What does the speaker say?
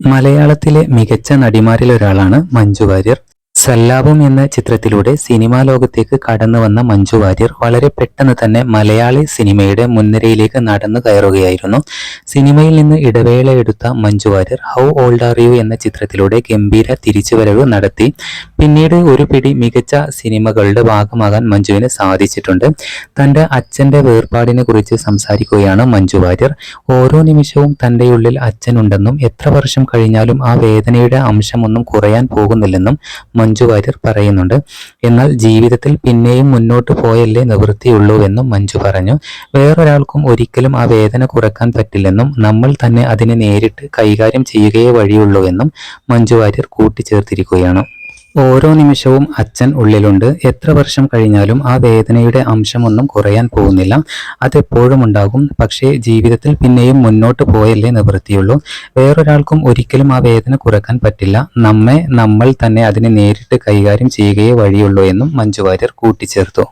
മലയാളത്തിലെ മികച്ച നടിമാരിലൊരാളാണ് മഞ്ജു വാര്യർ. സല്ലാപം എന്ന ചിത്രത്തിലൂടെ സിനിമാ ലോകത്തേക്ക് കടന്നു വന്ന മഞ്ജു വാര്യർ വളരെ പെട്ടെന്ന് തന്നെ മലയാളി സിനിമയുടെ മുൻനിരയിലേക്ക് നടന്നു കയറുകയായിരുന്നു. സിനിമയിൽ നിന്ന് ഇടവേള എടുത്ത Manju Warrier how old are you എന്ന ചിത്രത്തിലൂടെ ഗംഭീര തിരിച്ചുവരവ് നടത്തി. പിന്നീട് ഒരു പിടി മികച്ച സിനിമകളുടെ ഭാഗമാകാൻ മഞ്ജുവിന് സാധിച്ചിട്ടുണ്ട്. തന്റെ അച്ഛന്റെ വേർപാടിനെ കുറിച്ച് സംസാരിക്കുകയാണ് മഞ്ജു വാര്യർ. ഓരോ നിമിഷവും തന്റെ ഉള്ളിൽ അച്ഛനുണ്ടെന്നും എത്ര വർഷം കഴിഞ്ഞാലും ആ വേദനയുടെ അംശമൊന്നും കുറയാൻ പോകുന്നില്ലെന്നും മഞ്ജു വാര്യർ പറയുന്നുണ്ട്. എന്നാൽ ജീവിതത്തിൽ പിന്നെയും മുന്നോട്ട് പോയല്ലേ നിവൃത്തിയുള്ളൂ എന്നും മഞ്ജു പറഞ്ഞു. വേറൊരാൾക്കും ഒരിക്കലും ആ വേദന കുറയ്ക്കാൻ പറ്റില്ലെന്നും നമ്മൾ തന്നെ അതിനെ നേരിട്ട് കൈകാര്യം ചെയ്യുകയേ വഴിയുള്ളൂ എന്നും മഞ്ജു വാര്യർ കൂട്ടിച്ചേർത്തിരിക്കുകയാണ്. ഓരോ നിമിഷവും അച്ഛൻ ഉള്ളിലുണ്ട്. എത്ര വർഷം കഴിഞ്ഞാലും ആ വേദനയുടെ അംശമൊന്നും കുറയാൻ പോകുന്നില്ല. അതെപ്പോഴും ഉണ്ടാകും. പക്ഷേ ജീവിതത്തിൽ പിന്നെയും മുന്നോട്ട് പോയല്ലേ നിവൃത്തിയുള്ളൂ. വേറൊരാൾക്കും ഒരിക്കലും ആ വേദന കുറയ്ക്കാൻ പറ്റില്ല. നമ്മെ നമ്മൾ തന്നെ അതിനെ നേരിട്ട് കൈകാര്യം ചെയ്യുകയേ വഴിയുള്ളൂ എന്നും മഞ്ജു വാര്യർ കൂട്ടിച്ചേർത്തു.